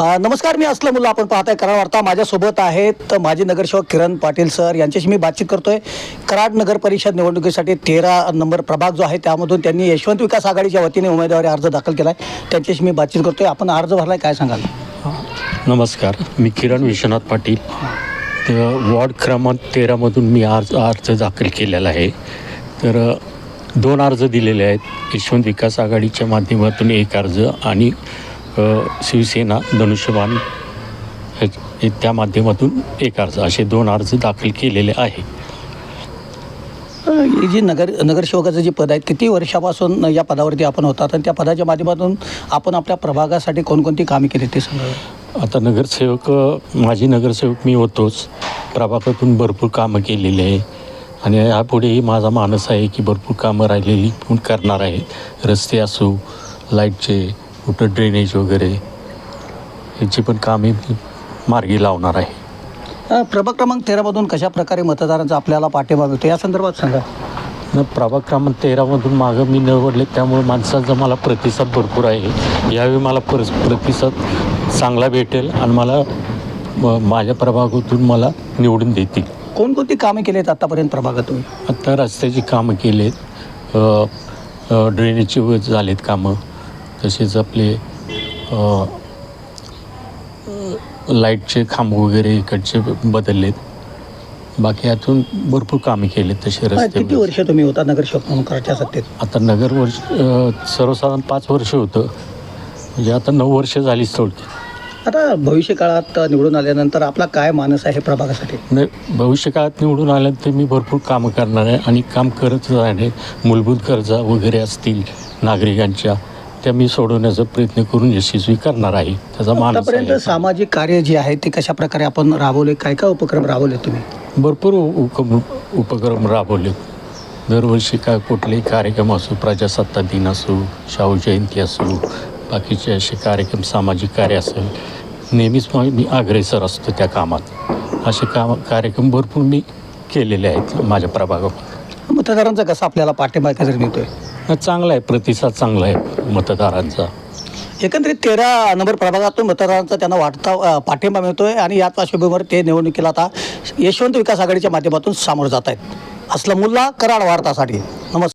नमस्कार मी असलं मुलं आपण पाहताय कराड वार्ता. माझ्यासोबत आहेत माजी नगरसेवक किरण पाटील सर. यांच्याशी मी बातचीत करतोय. कराड नगर परिषद निवडणुकीसाठी तेरा नंबर प्रभाग जो आहे त्यामधून त्यांनी यशवंत विकास आघाडीच्या वतीने उमेदवारी अर्ज दाखल केला आहे त्यांच्याशी मी बातचीत करतोय. आपण अर्ज भरलाय काय सांगाल? नमस्कार. मी किरण विश्वनाथ पाटील. तर वॉर्ड क्रमांक तेरामधून मी अर्ज अर्ज दाखल केलेला आहे. तर दोन अर्ज दिलेले आहेत. यशवंत विकास आघाडीच्या माध्यमातून एक अर्ज आणि शिवसेना धनुष्यबाण हे- त्या एक अर्ज असे दोन अर्ज दाखल केलेले आहे. जी नगर नगरसेवकाचं जे पद आहे किती वर्षापासून या पदावरती आपण होतात आणि त्या पदाच्या माध्यमातून आपण आपल्या प्रभागासाठी कोणकोणती कामे केली ते सांगा. आता नगरसेवक माजी नगरसेवक मी होतोच. प्रभागातून भरपूर कामं केलेली आहे. आणि यापुढेही माझा मानस आहे की भरपूर कामं राहिलेली पण करणार आहे रस्ते असो लाईटचे कुठं ड्रेनेज वगैरे याची पण कामे मी मार्गी लावणार आहे. प्रभाग क्रमांक तेरामधून कशा प्रकारे मतदारांचा आपल्याला पाठिंबा मिळतो या संदर्भात सांगा. न प्रभाग क्रमांक तेरामधून मागं मी निवडले त्यामुळे माणसांचा मला प्रतिसाद भरपूर आहे. यावेळी मला पर प्रतिसाद चांगला भेटेल आणि मला माझ्या प्रभागातून मला निवडून देतील. कोणकोणती कामे केली आहेत आतापर्यंत प्रभागातून? आता रस्त्याची कामं केलेत अ, अ, ड्रेनेजची झालेत कामं तसेच आपले लाईटचे खांब वगैरे इकडचे बदललेत. बाकी यातून भरपूर कामे केलेत तसे रस्ते किती वर्ष तुम्ही होता नगरसेवक म्हणून सत्तेत? आता नगर वर्ष सर्वसाधारण पाच वर्ष होतं. म्हणजे आता नऊ वर्ष झालीच थोडक्यात आता भविष्य काळात निवडून आल्यानंतर आपला काय मानस आहे प्रभागासाठी? न भविष्य काळात निवडून आल्यानंतर मी भरपूर कामं करणार आहे आणि काम करतच आहे मूलभूत गरजा वगैरे असतील नागरिकांच्या त्या मी सोडवण्याचा प्रयत्न करून यशस्वी करणार आहे त्याचा मानस आतापर्यंत. सामाजिक कार्य जे आहे ते कशा प्रकारे आपण राबवले काय काय उपक्रम राबवले तुम्ही? भरपूर उपक्रम उपक्रम राबवले. दरवर्षी काय कुठलेही कार्यक्रम असो प्रजासत्ताक दिन असो शाहू जयंती असो बाकीचे असे कार्यक्रम सामाजिक कार्य असेल नेहमीच मग मी अग्रेसर असतो त्या कामात. असे काम कार्यक्रम भरपूर मी केलेले आहेत माझ्या प्रभागात मतदारांचा कसा आपल्याला पाठिंबा एकत्रित मिळतोय? चांगला आहे. प्रतिसाद चांगला आहे मतदारांचा. एकंदरीत तेरा नंबर प्रभागातून मतदारांचा त्यांना वाटता पाठिंबा मिळतो आहे आणि याच पार्श्वभूमीवर ते निवडणुकीला आता यशवंत विकास आघाडीच्या माध्यमातून सामोरं जात आहेत. असलं मुल्ला कराड वार्तासाठी. नमस्कार.